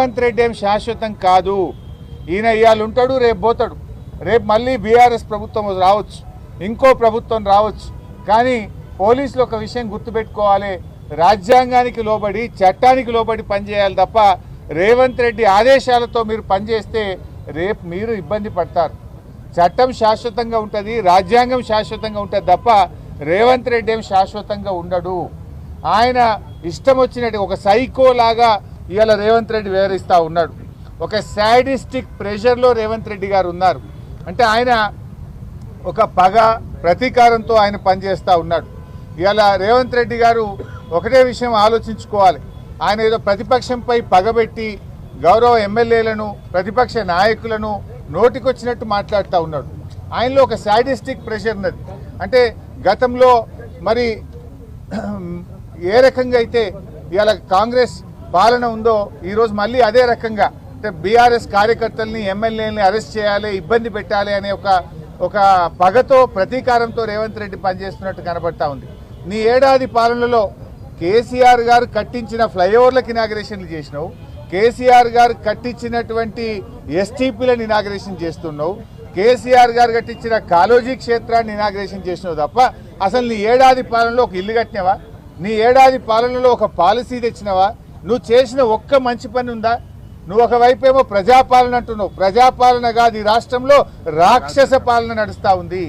రేవంత్ రెడ్డి ఏం శాశ్వతం కాదు. ఈయన ఇవాళ ఉంటాడు రేపు పోతాడు. రేపు మళ్ళీ బీఆర్ఎస్ ప్రభుత్వం రావచ్చు. ఇంకో ప్రభుత్వం రావచ్చు. కానీ పోలీసులు ఒక విషయం గుర్తుపెట్టుకోవాలి. రాజ్యాంగానికి లోబడి చట్టానికి లోబడి పనిచేయాలి తప్ప రేవంత్ రెడ్డి ఆదేశాలతో మీరు పనిచేస్తే రేపు మీరు ఇబ్బంది పడతారు. చట్టం శాశ్వతంగా ఉంటుంది రాజ్యాంగం శాశ్వతంగా ఉంటుంది తప్ప రేవంత్ రెడ్డి ఏం శాశ్వతంగా ఉండడు. ఆయన ఇష్టం వచ్చినట్టు ఒక సైకో లాగా ఇవాళ రేవంత్ రెడ్డి వివరిస్తూ ఉన్నాడు. ఒక శాడిస్టిక్ ప్రెషర్లో రేవంత్ రెడ్డి గారు ఉన్నారు. అంటే ఆయన ఒక పగ ప్రతీకారంతో ఆయన పనిచేస్తూ ఉన్నాడు. ఇవాళ రేవంత్ రెడ్డి గారు ఒకటే విషయం ఆలోచించుకోవాలి. ఆయన ఏదో ప్రతిపక్షంపై పగబెట్టి గౌరవ ఎమ్మెల్యేలను ప్రతిపక్ష నాయకులను నోటికొచ్చినట్టు మాట్లాడుతూ ఉన్నాడు. ఆయనలో ఒక శాడిస్టిక్ ప్రెషర్ ఉన్నది. అంటే గతంలో మరి ఏ రకంగా అయితే ఇవాళ కాంగ్రెస్ పాలన ఉందో ఈరోజు మళ్ళీ అదే రకంగా అంటే బీఆర్ఎస్ కార్యకర్తల్ని ఎమ్మెల్యేలని అరెస్ట్ చేయాలి ఇబ్బంది పెట్టాలి అనే ఒక ఒక పగతో ప్రతీకారంతో రేవంత్ రెడ్డి పనిచేస్తున్నట్టు కనబడతా ఉంది. నీ ఏడాది పాలనలో కేసీఆర్ గారు కట్టించిన ఫ్లైఓవర్లకు ఇనాగరేషన్లు చేసినావు. కేసీఆర్ గారు కట్టించినటువంటి ఎస్టీపీలను ఇనాగరేషన్ చేస్తున్నావు. కేసీఆర్ గారు కట్టించిన కాలోజీ క్షేత్రాన్ని ఇనాగ్రేషన్ చేసినావు తప్ప అసలు నీ ఏడాది పాలనలో ఒక ఇల్లు కట్టినావా? నీ ఏడాది పాలనలో ఒక పాలసీ తెచ్చినావా? నువ్వు చేసిన ఒక్క మంచి పని ఉందా? నువ్వు ఒకవైపేమో ప్రజాపాలన అంటున్నావు. ప్రజాపాలన కాదు ఈ రాష్ట్రంలో రాక్షస పాలన నడుస్తూ ఉంది.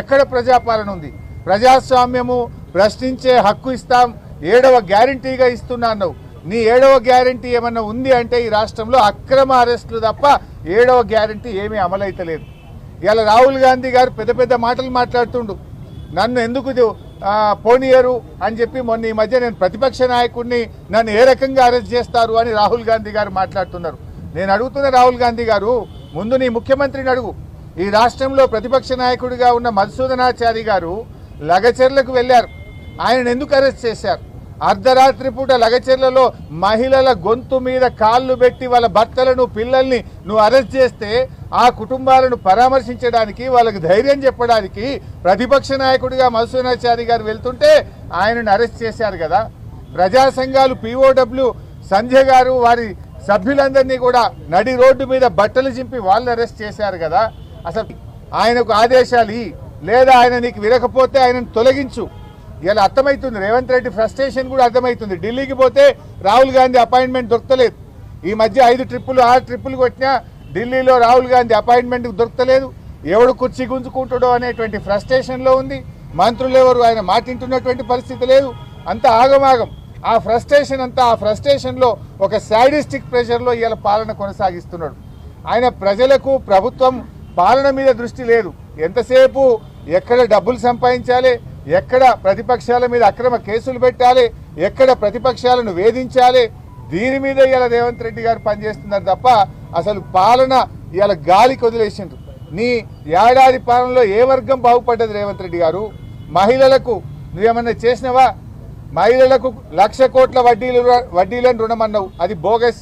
ఎక్కడ ప్రజాపాలన ఉంది? ప్రజాస్వామ్యము ప్రశ్నించే హక్కు ఇస్తాం ఏడవ గ్యారంటీగా ఇస్తున్నా అన్నావు. నీ ఏడవ గ్యారంటీ ఏమన్నా ఉంది అంటే ఈ రాష్ట్రంలో అక్రమ అరెస్టులు తప్ప ఏడవ గ్యారంటీ ఏమీ అమలైతలేదు. ఇలా రాహుల్ గాంధీ గారు పెద్ద పెద్ద మాటలు మాట్లాడుతుండు. నన్ను ఎందుకు పోనీయరు అని చెప్పి మొన్న ఈ మధ్య నేను ప్రతిపక్ష నాయకుడిని నన్ను ఏ రకంగా అరెస్ట్ చేస్తారు అని రాహుల్ గాంధీ గారు మాట్లాడుతున్నారు. నేను అడుగుతున్న రాహుల్ గాంధీ గారు ముందు నీ ముఖ్యమంత్రిని అడుగు. ఈ రాష్ట్రంలో ప్రతిపక్ష నాయకుడిగా ఉన్న మధుసూదనాచారి గారు లగచెర్లకు వెళ్ళారు. ఆయన ఎందుకు అరెస్ట్ చేశారు? అర్ధరాత్రి పూట లగచెర్లలో మహిళల గొంతు మీద కాళ్ళు పెట్టి వాళ్ళ భర్తలను పిల్లల్ని నువ్వు అరెస్ట్ చేస్తే ఆ కుటుంబాలను పరామర్శించడానికి వాళ్ళకి ధైర్యం చెప్పడానికి ప్రతిపక్ష నాయకుడిగా మధుసూనాచారి గారు వెళ్తుంటే ఆయనను అరెస్ట్ చేశారు కదా. ప్రజా సంఘాలు పిఓడబ్ల్యూ సంజయ్ గారు వారి సభ్యులందరినీ కూడా నడి రోడ్డు మీద బట్టలు చింపి వాళ్ళని అరెస్ట్ చేశారు కదా. అసలు ఆయనకు ఆదేశాలు లేదా ఆయన నీకు విరకపోతే ఆయనను తొలగించు. ఇలా అర్థమవుతుంది రేవంత్ రెడ్డి ఫ్రస్ట్రేషన్ కూడా అర్థమవుతుంది ఢిల్లీకి పోతే రాహుల్ గాంధీ అపాయింట్మెంట్ దొరకలేదు. ఈ మధ్య ఐదు ట్రిప్పులు ఆరు ట్రిప్పులు కొట్టినా ఢిల్లీలో రాహుల్ గాంధీ అపాయింట్మెంట్ దొరకలేదు. ఎవడు కుర్చీ గుంజుకుంటాడో అనేటువంటి ఫ్రస్ట్రేషన్లో ఉంది. మంత్రులు ఎవరు ఆయన మాటింటున్నటువంటి పరిస్థితి లేదు. అంత ఆగమాగం. ఆ ఫ్రస్ట్రేషన్ అంతా ఆ ఫ్రస్ట్రేషన్లో ఒక శాడిస్టిక్ ప్రెషర్లో ఇవాళ పాలన కొనసాగిస్తున్నాడు. ఆయన ప్రజలకు ప్రభుత్వం పాలన మీద దృష్టి లేదు. ఎంతసేపు ఎక్కడ డబ్బులు సంపాదించాలి ఎక్కడ ప్రతిపక్షాల మీద అక్రమ కేసులు పెట్టాలి ఎక్కడ ప్రతిపక్షాలను వేధించాలి దీని మీద ఇలా రేవంత్ రెడ్డి గారు పనిచేస్తున్నారు తప్ప అసలు పాలన ఇవాళ గాలికి వదిలేసిండ్రు. నీ ఏడాది పాలనలో ఏ వర్గం బాగుపడ్డది రేవంత్ రెడ్డి గారు? మహిళలకు నువ్వేమన్నా చేసినవా? మహిళలకు లక్ష కోట్ల వడ్డీలు వడ్డీలను రుణమన్నావు. అది బోగస్.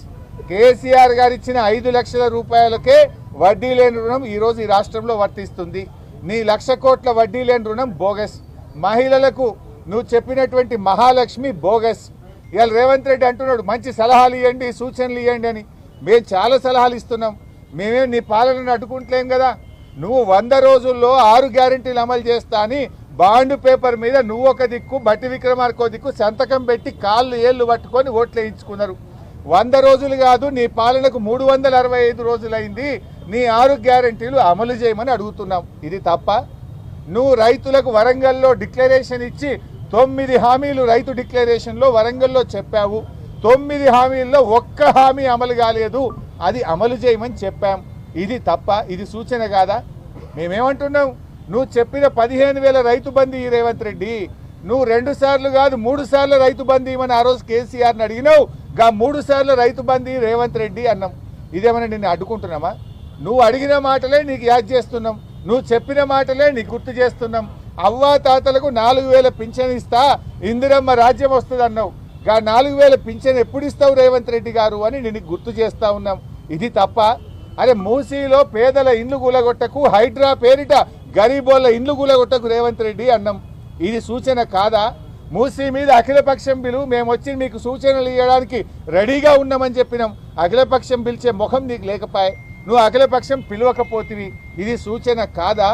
కేసీఆర్ గారు ఇచ్చిన ఐదు లక్షల రూపాయలకే వడ్డీ లేని రుణం ఈరోజు ఈ రాష్ట్రంలో వర్తిస్తుంది. నీ లక్ష కోట్ల వడ్డీ లేని రుణం బోగస్. మహిళలకు నువ్వు చెప్పినటువంటి మహాలక్ష్మి బోగస్. ఇవాళ రేవంత్ రెడ్డి అంటున్నాడు మంచి సలహాలు ఇవ్వండి సూచనలు ఇవ్వండి అని. మేము చాలా సలహాలు ఇస్తున్నాం. మేమేం నీ పాలనను అడ్డుకుంటలేం కదా. నువ్వు వంద రోజుల్లో ఆరు గ్యారెంటీలు అమలు చేస్తా అని బాండ్ పేపర్ మీద నువ్వు ఒక దిక్కు బట్టి విక్రమార్కో దిక్కు సంతకం పెట్టి కాళ్ళు ఏళ్ళు పట్టుకొని ఓట్లు వేయించుకున్నారు. వంద రోజులు కాదు నీ పాలనకు మూడు వందల అరవై ఐదు రోజులైంది. నీ ఆరు గ్యారెంటీలు అమలు చేయమని అడుగుతున్నాం. ఇది తప్ప నువ్వు రైతులకు వరంగల్లో డిక్లరేషన్ ఇచ్చి తొమ్మిది హామీలు రైతు డిక్లరేషన్లో వరంగల్లో చెప్పావు. తొమ్మిది హామీల్లో ఒక్క హామీ అమలు కాలేదు. అది అమలు చేయమని చెప్పాం. ఇది తప్ప ఇది సూచన కాదా? మేమేమంటున్నాం? నువ్వు చెప్పిన పదిహేను వేల రైతు బంధు ఈ రేవంత్ రెడ్డి. నువ్వు రెండు సార్లు కాదు మూడు సార్లు రైతు బంధు ఇవ్వని ఆ రోజు కేసీఆర్ని అడిగినావు. గా మూడు సార్లు రైతు బంధు రేవంత్ రెడ్డి అన్నాం. ఇదేమైనా నిన్ను అడ్డుకుంటున్నామా? నువ్వు అడిగిన మాటలే నీకు యాద్ చేస్తున్నాం. నువ్వు చెప్పిన మాటలే నీకు గుర్తు చేస్తున్నాం. అవ్వా తాతలకు నాలుగు వేల పింఛన్ ఇస్తా ఇందిరమ్మ రాజ్యం వస్తుంది అన్నావు గా నాలుగు వేల పింఛన్ ఎప్పుడు ఇస్తావు రేవంత్ రెడ్డి గారు అని నేను గుర్తు చేస్తా ఉన్నాం. ఇది తప్ప అరే మూసీలో పేదల ఇండ్లు కూలగొట్టకు హైడ్రా పేరిట గరీబోళ్ళ ఇండ్లు కూలగొట్టకు రేవంత్ రెడ్డి అన్నాం. ఇది సూచన కాదా? మూసీ మీద అఖిలపక్షం బిలు మేము వచ్చి మీకు సూచనలు ఇవ్వడానికి రెడీగా ఉన్నామని చెప్పినాం. అఖిలపక్షం పిలిచే ముఖం నీకు లేకపాయే. నువ్వు అఖిలపక్షం పిలవకపోతివి. ఇది సూచన కాదా?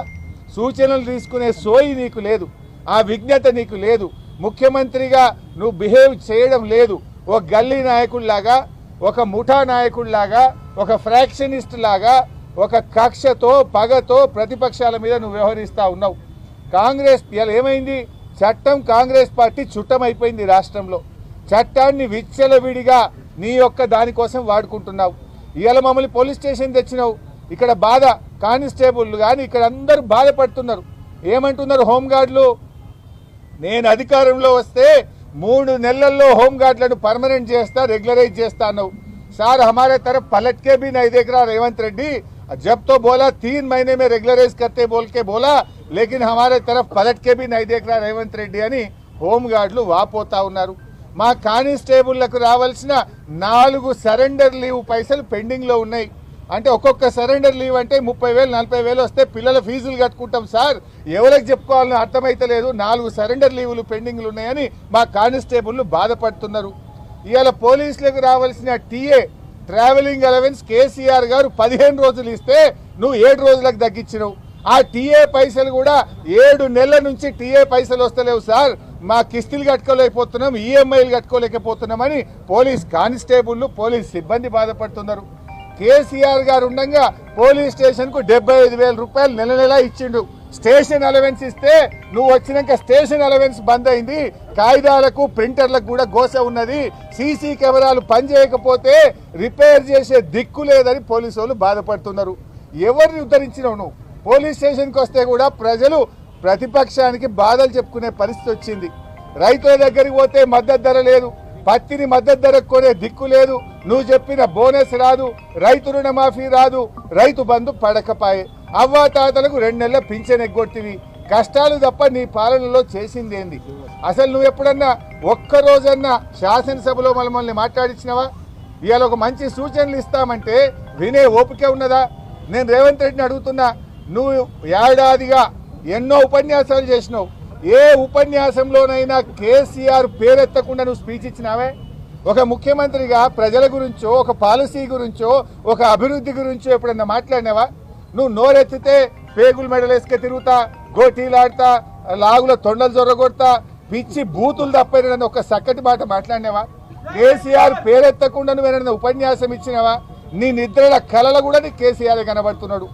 సూచనలు తీసుకునే సోయి నీకు లేదు. ఆ విజ్ఞత నీకు లేదు. ముఖ్యమంత్రిగా నువ్వు బిహేవ్ చేయడం లేదు. ఒక గల్లీ నాయకుడిలాగా ఒక ముఠా నాయకుడిలాగా ఒక ఫ్రాక్షనిస్ట్ లాగా ఒక కక్షతో పగతో ప్రతిపక్షాల మీద నువ్వు వ్యవహరిస్తూ ఉన్నావు. కాంగ్రెస్ ఇలా ఏమైంది? చట్టం కాంగ్రెస్ పార్టీ చుట్టమైపోయింది రాష్ట్రంలో. చట్టాన్ని విచ్చలవిడిగా నీ యొక్క దానికోసం వాడుకుంటున్నావు. ఇవాళ మమ్మల్ని పోలీస్ స్టేషన్ తెచ్చినావు. ఇక్కడ బాధ కానిస్టేబుల్ కానీ ఇక్కడ అందరూ బాధపడుతున్నారు. ఏమంటున్నారు హోంగార్డులు? నేను అధికారంలో వస్తే మూడు నెలల్లో హోంగార్డులను పర్మనెంట్ చేస్తా రెగ్యులరైజ్ చేస్తా అన్నావు సార్ हमारे तरफ पलट के भी नहीं देख रहा रेवंत रेड्डी जब तो बोला तीन महीने में रेगुलराइज करते बोल के बोला लेकिन हमारे तरफ पलट के भी नहीं देख रहा రేవంత్ రెడ్డి అని హోంగార్డులు వాపోతా ఉన్నారు మా కానిస్టేబుళ్లకు రావాల్సిన నాలుగు సరెండర్ లీవ్ పైసలు పెండింగ్లో ఉన్నాయి అంటే ఒక్కొక్క సరెండర్ లీవ్ అంటే ముప్పై వేలు నలభై వేలు వస్తే పిల్లల ఫీజులు కట్టుకుంటాం సార్. ఎవరికి చెప్పుకోవాలని అర్థమైతలేదు. నాలుగు సరెండర్ లీవులు పెండింగ్లు ఉన్నాయని మా కానిస్టేబుల్లు బాధపడుతున్నారు. ఇవాళ పోలీసులకు రావాల్సిన టీఏ ట్రావెలింగ్ అలవెన్స్ కేసీఆర్ గారు పదిహేను రోజులు ఇస్తే నువ్వు ఏడు రోజులకు తగ్గించినవు. ఆ టీఏ పైసలు కూడా ఏడు నెలల నుంచి టీఏ పైసలు వస్తలేవు సార్. మా కిస్తులు కట్టుకోలేకపోతున్నాం ఈఎంఐలు కట్టుకోలేకపోతున్నామని పోలీస్ కానిస్టేబుల్ పోలీస్ సిబ్బంది బాధపడుతున్నారు. కేసీఆర్ గారు ఉండగా పోలీస్ స్టేషన్కు డెబ్బై ఐదు వేల రూపాయలు నెల నెలా ఇచ్చిండు. స్టేషన్ అలవెన్స్ ఇస్తే నువ్వు వచ్చినాక స్టేషన్ అలవెన్స్ బంద్ అయింది. కాగితాలకు ప్రింటర్లకు కూడా గోస ఉన్నది. సీసీ కెమెరాలు పనిచేయకపోతే రిపేర్ చేసే దిక్కు లేదని పోలీసు వాళ్ళు బాధపడుతున్నారు. ఎవరిని ఉద్ధరించినావు నువ్వు? పోలీస్ స్టేషన్కి వస్తే కూడా ప్రజలు ప్రతిపక్షానికి బాధలు చెప్పుకునే పరిస్థితి వచ్చింది. రైతుల దగ్గరికి పోతే మద్దతు ధర లేదు. పత్తిని మద్దతు ధరకు కొనే దిక్కు లేదు. నువ్వు చెప్పిన బోనస్ రాదు రైతు రుణమాఫీ రాదు రైతు బంధు పడకపాయే. అవ్వా తాతలకు రెండు నెలల పింఛన్ ఎగ్గొట్టివి. కష్టాలు తప్ప నీ పాలనలో చేసిందేంది అసలు నువ్వు ఎప్పుడన్నా ఒక్క రోజన్నా శాసనసభలో మమ్మల్ని మాట్లాడించినవా ఇవాళ ఒక మంచి సూచనలు ఇస్తామంటే వినే ఓపిక ఉన్నదా? నేను రేవంత్ రెడ్డిని అడుగుతున్నా నువ్వు ఏడాదిగా ఎన్నో ఉపన్యాసాలు చేసినావు. ఏ ఉపన్యాసంలోనైనా కేసీఆర్ పేరెత్తకుండా నువ్వు స్పీచ్ ఇచ్చినావే? ఒక ముఖ్యమంత్రిగా ప్రజల గురించో ఒక పాలసీ గురించో ఒక అభివృద్ధి గురించో ఎప్పుడన్నా మాట్లాడినావా? నువ్వు నోరెత్తితే పేగులు మెడలేసుకే తిరుగుతా గోటీలాడతా లాగుల తొండలు జొరగొడతా పిచ్చి బూతులు తప్పని ఒక చక్కటి మాట మాట్లాడినావా? కేసీఆర్ పేరెత్తకుండా నువ్వు ఉపన్యాసం ఇచ్చినావా? నీ నిద్రల కళలు కూడా నీ కేసీఆర్ కనబడుతున్నాడు.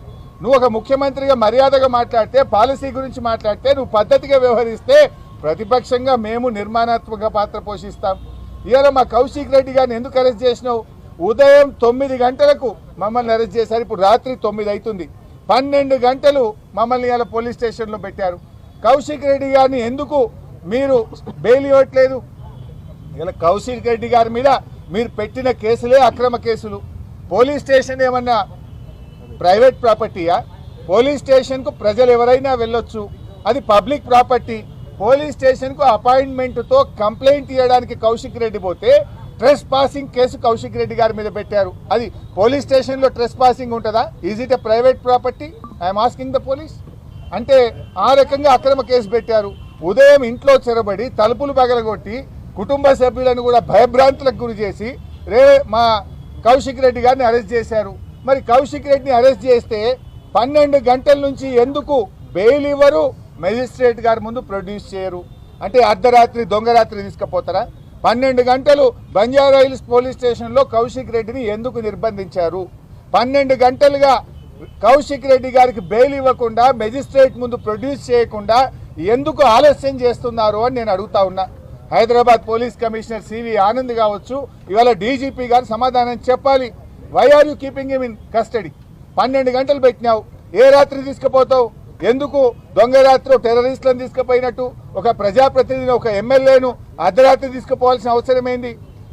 నువ్వు ఒక ముఖ్యమంత్రిగా మర్యాదగా మాట్లాడితే పాలసీ గురించి మాట్లాడితే నువ్వు పద్ధతిగా వ్యవహరిస్తే ప్రతిపక్షంగా మేము నిర్మాణాత్మక పాత్ర పోషిస్తాం. ఇవాళ మా కౌశిక్ రెడ్డి గారిని ఎందుకు అరెస్ట్ చేసినావు? ఉదయం తొమ్మిది గంటలకు మమ్మల్ని అరెస్ట్ చేశారు. ఇప్పుడు రాత్రి తొమ్మిది అవుతుంది. పన్నెండు గంటలు మమ్మల్ని ఇలా పోలీస్ స్టేషన్లో పెట్టారు. కౌశిక్ రెడ్డి గారిని ఎందుకు మీరు బెయిల్ ఇవ్వట్లేదు? ఇలా కౌశిక్ రెడ్డి గారి మీద మీరు పెట్టిన కేసులే అక్రమ కేసులు. పోలీస్ స్టేషన్ ఏమన్నా ప్రైవేట్ ప్రాపర్టీయా? పోలీస్ స్టేషన్కు ప్రజలు ఎవరైనా వెళ్ళొచ్చు. అది పబ్లిక్ ప్రాపర్టీ. పోలీస్ స్టేషన్కు అపాయింట్మెంట్తో కంప్లైంట్ ఇవ్వడానికి కౌశిక్ రెడ్డి పోతే trespassing case Kaushik Reddy గారి మీద పెట్టారు. అది పోలీస్ స్టేషన్లో ట్రెస్ పాసింగ్ ఉంటుందా is it a private property I'm asking the police అంటే ఆ రకంగా అక్రమ కేసు పెట్టారు. ఉదయం ఇంట్లో చెరబడి తలుపులు పగలగొట్టి కుటుంబ సభ్యులను కూడా భయభ్రాంతులకు గురి చేసి రే మా కౌశిక్ రెడ్డి గారిని అరెస్ట్ చేశారు. మరి కౌశిక్ రెడ్డిని అరెస్ట్ చేస్తే పన్నెండు గంటల నుంచి ఎందుకు? బెయిల్ ఇవ్వరు మెజిస్ట్రేట్ గారి ముందు ప్రొడ్యూస్ చేయరు. అంటే అర్ధరాత్రి దొంగరాత్రి తీసుకుపోతారా? పన్నెండు గంటలు బంజారా హిల్స్ పోలీస్ స్టేషన్లో కౌశిక్ రెడ్డిని ఎందుకు నిర్బంధించారు? పన్నెండు గంటలుగా కౌశిక్ రెడ్డి గారికి బెయిల్ ఇవ్వకుండా మెజిస్ట్రేట్ ముందు ప్రొడ్యూస్ చేయకుండా ఎందుకు ఆలస్యం చేస్తున్నారు అని నేను అడుగుతా ఉన్నా. Hyderabad police commissioner C V Anand కావచ్చు ఇవాళ డీజీపీ గారు సమాధానం చెప్పాలి. Why are you keeping him in custody పన్నెండు గంటలు పెట్టినావు. ఏ రాత్రి తీసుకుపోతావు? ఎందుకు దొంగ రాత్రి టెర్రరిస్టులను తీసుకుపోయినట్టు ఒక ప్రజాప్రతినిధిని ఒక ఎమ్మెల్యేను అర్ధరాత్రి తీసుకుపోవాల్సిన అవసరమైంది?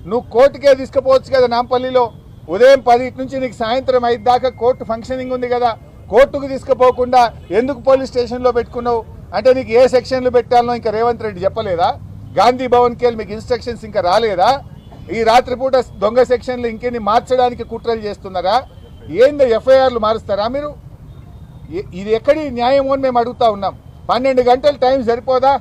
నువ్వు కోర్టుకే తీసుకుపోవచ్చు కదా నాంపల్లిలో. ఉదయం పది నుంచి నీకు సాయంత్రం ఐదు దాకా కోర్టు ఫంక్షనింగ్ ఉంది కదా. కోర్టుకు తీసుకుపోకుండా ఎందుకు పోలీస్ స్టేషన్లో పెట్టుకున్నావు? అంటే నీకు ఏ సెక్షన్లు పెట్టాలనో ఇంకా రేవంత్ రెడ్డి చెప్పలేదా? గాంధీ భవన్కి వెళ్ళి మీకు ఇన్స్ట్రక్షన్స్ ఇంకా రాలేదా? ఈ రాత్రిపూట దొంగ సెక్షన్లు ఇంకెన్ని మార్చడానికి కుట్రలు చేస్తున్నారా? ఏందో ఎఫ్ఐఆర్లు మారుస్తారా మీరు? ఇది ఎక్కడి న్యాయం అని మేము అడుగుతా ఉన్నాం. పన్నెండు గంటల టైం సరిపోదా?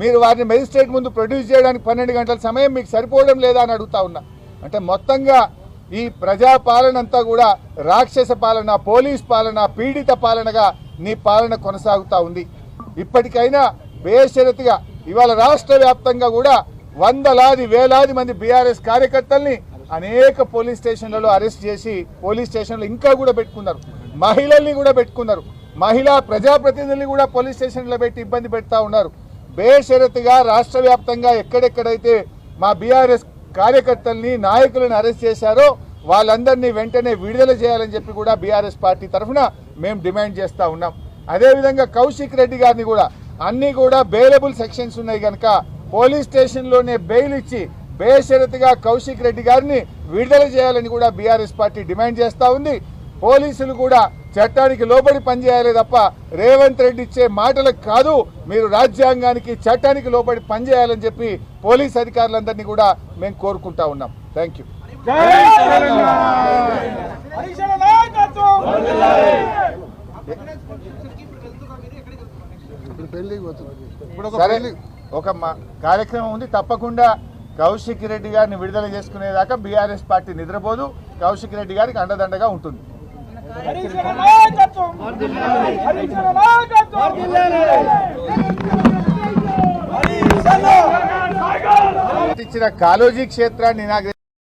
మీరు వారిని మెజిస్ట్రేట్ ముందు ప్రొడ్యూస్ చేయడానికి పన్నెండు గంటల సమయం మీకు సరిపోవడం లేదా అని అడుగుతా ఉన్నా. అంటే మొత్తంగా ఈ ప్రజాపాలన అంతా కూడా రాక్షస పాలన పోలీస్ పాలన పీడిత పాలనగా నీ పాలన కొనసాగుతా ఉంది. ఇప్పటికైనా బేషరతుగా ఇవాళ రాష్ట్ర వ్యాప్తంగా కూడా వందలాది వేలాది మంది బీఆర్ఎస్ కార్యకర్తల్ని అనేక పోలీస్ స్టేషన్లలో అరెస్ట్ చేసి పోలీస్ స్టేషన్లో ఇంకా కూడా పెట్టుకున్నారు. మహిళల్ని కూడా పెట్టుకున్నారు. మహిళా ప్రజాప్రతినిధుల్ని కూడా పోలీస్ స్టేషన్లో పెట్టి ఇబ్బంది పెడతా ఉన్నారు. బేషరతుగా రాష్ట్ర వ్యాప్తంగా ఎక్కడెక్కడైతే మా బీఆర్ఎస్ కార్యకర్తల్ని నాయకులను అరెస్ట్ చేశారో వాళ్ళందరినీ వెంటనే విడుదల చేయాలని చెప్పి కూడా బీఆర్ఎస్ పార్టీ తరఫున మేము డిమాండ్ చేస్తూ ఉన్నాం. అదేవిధంగా కౌశిక్ రెడ్డి గారిని కూడా అన్నీ కూడా బెయిలబుల్ సెక్షన్స్ ఉన్నాయి కనుక పోలీస్ స్టేషన్లోనే బెయిల్ ఇచ్చి బేషరతుగా కౌశిక్ రెడ్డి గారిని విడుదల చేయాలని కూడా బీఆర్ఎస్ పార్టీ డిమాండ్ చేస్తూ ఉంది. పోలీసులు కూడా చట్టానికి లోబడి పనిచేయాలి తప్ప రేవంత్ రెడ్డి ఇచ్చే మాటలకు కాదు మీరు రాజ్యాంగానికి చట్టానికి లోబడి పనిచేయాలని చెప్పి పోలీస్ అధికారులందరినీ కూడా మేము కోరుకుంటా ఉన్నాం. థ్యాంక్ యూ సరే ఒక మా కార్యక్రమం ఉంది. తప్పకుండా కౌశిక్ రెడ్డి గారిని విడుదల చేసుకునేదాకా బీఆర్ఎస్ పార్టీ నిద్రపోదు. కౌశిక్ రెడ్డి గారికి అండదండగా ఉంటుంది. నాయకత్వం నాయకత్వం! ఇచ్చిన కాలోజీ క్షేత్రాన్ని ఇనాగ్రేట్